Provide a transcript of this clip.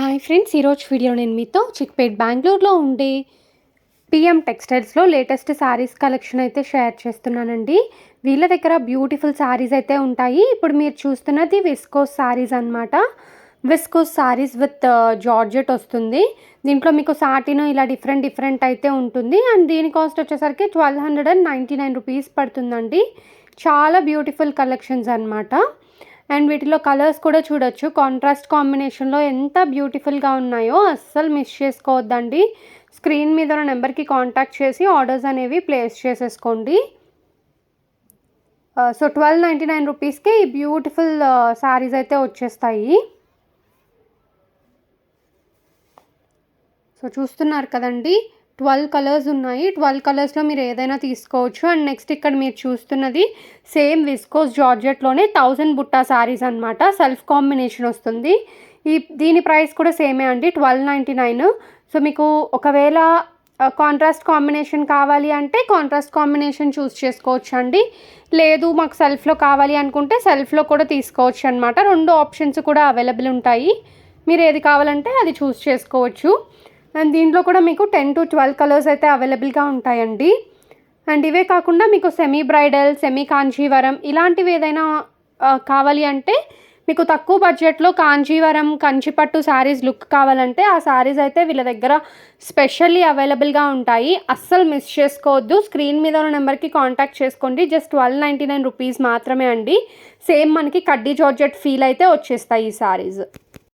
Hi friends ఈరోజు video నేను మీతో చిక్పేట్ బెంగళూరులో ఉండే పిఎం టెక్స్టైల్స్లో లేటెస్ట్ శారీస్ కలెక్షన్ అయితే షేర్ చేస్తున్నానండి. వీళ్ళ దగ్గర బ్యూటిఫుల్ శారీస్ అయితే ఉంటాయి. ఇప్పుడు మీరు చూస్తున్నది విస్కోస్ శారీస్ అనమాట విస్కోస్ శారీస్ విత్ జార్జెట్ వస్తుంది. దీంట్లో మీకు సాటిన్ ఇలా డిఫరెంట్ డిఫరెంట్ అయితే ఉంటుంది. అండ్ దీని కాస్ట్ వచ్చేసరికి twelve hundred and ninety nine rupees పడుతుందండి. చాలా బ్యూటిఫుల్ కలెక్షన్స్ అనమాట అండ్ వీటిలో కలర్స్ కూడా చూడొచ్చు. కాంట్రాస్ట్ కాంబినేషన్లో ఎంత బ్యూటిఫుల్గా ఉన్నాయో అస్సలు మిస్ చేసుకోవద్దండి. స్క్రీన్ మీద ఉన్న నెంబర్కి కాంటాక్ట్ చేసి ఆర్డర్స్ అనేవి ప్లేస్ చేసేసుకోండి. సో ట్వెల్వ్ నైంటీ నైన్ రూపీస్కి ఈ బ్యూటిఫుల్ శారీస్ అయితే వచ్చేస్తాయి. సో చూస్తున్నారు కదండి. ట్వెల్వ్ కలర్స్ ఉన్నాయి. ట్వెల్వ్ కలర్స్లో మీరు ఏదైనా తీసుకోవచ్చు. అండ్ నెక్స్ట్ ఇక్కడ మీరు చూస్తున్నది same viscose జార్జెట్లోనే thousand Butta saris అనమాట సెల్ఫ్ కాంబినేషన్ వస్తుంది. ఈ దీని ప్రైస్ కూడా సేమే అండి. Twelve ninety nine. సో మీకు ఒకవేళ కాంట్రాస్ట్ కాంబినేషన్ కావాలి అంటే కాంట్రాస్ట్ కాంబినేషన్ చూస్ చేసుకోవచ్చు అండి. లేదు మాకు సెల్ఫ్లో కావాలి అనుకుంటే సెల్ఫ్లో కూడా తీసుకోవచ్చు అనమాట రెండు ఆప్షన్స్ కూడా అవైలబుల్ ఉంటాయి. మీరు ఏది కావాలంటే అది చూస్ చేసుకోవచ్చు. అండ్ దీంట్లో కూడా మీకు టెన్ టు ట్వెల్వ్ కలర్స్ అయితే అవైలబుల్గా ఉంటాయండి. అండ్ ఇవే కాకుండా మీకు సెమీ బ్రైడల్ సెమీ కాంచీవరం ఇలాంటివి ఏదైనా కావాలి అంటే మీకు తక్కువ బడ్జెట్లో కాంచీవరం కంచిపట్టు శారీస్ లుక్ కావాలంటే ఆ శారీస్ అయితే వీళ్ళ దగ్గర స్పెషల్లీ అవైలబుల్గా ఉంటాయి. అస్సలు మిస్ చేసుకోవద్దు. స్క్రీన్ మీద ఉన్న నెంబర్కి కాంటాక్ట్ చేసుకోండి. Just twelve ninety nine rupees మాత్రమే అండి. సేమ్ మనకి కడ్డీ జార్జెట్ ఫీల్ అయితే వచ్చేస్తాయి ఈ శారీస్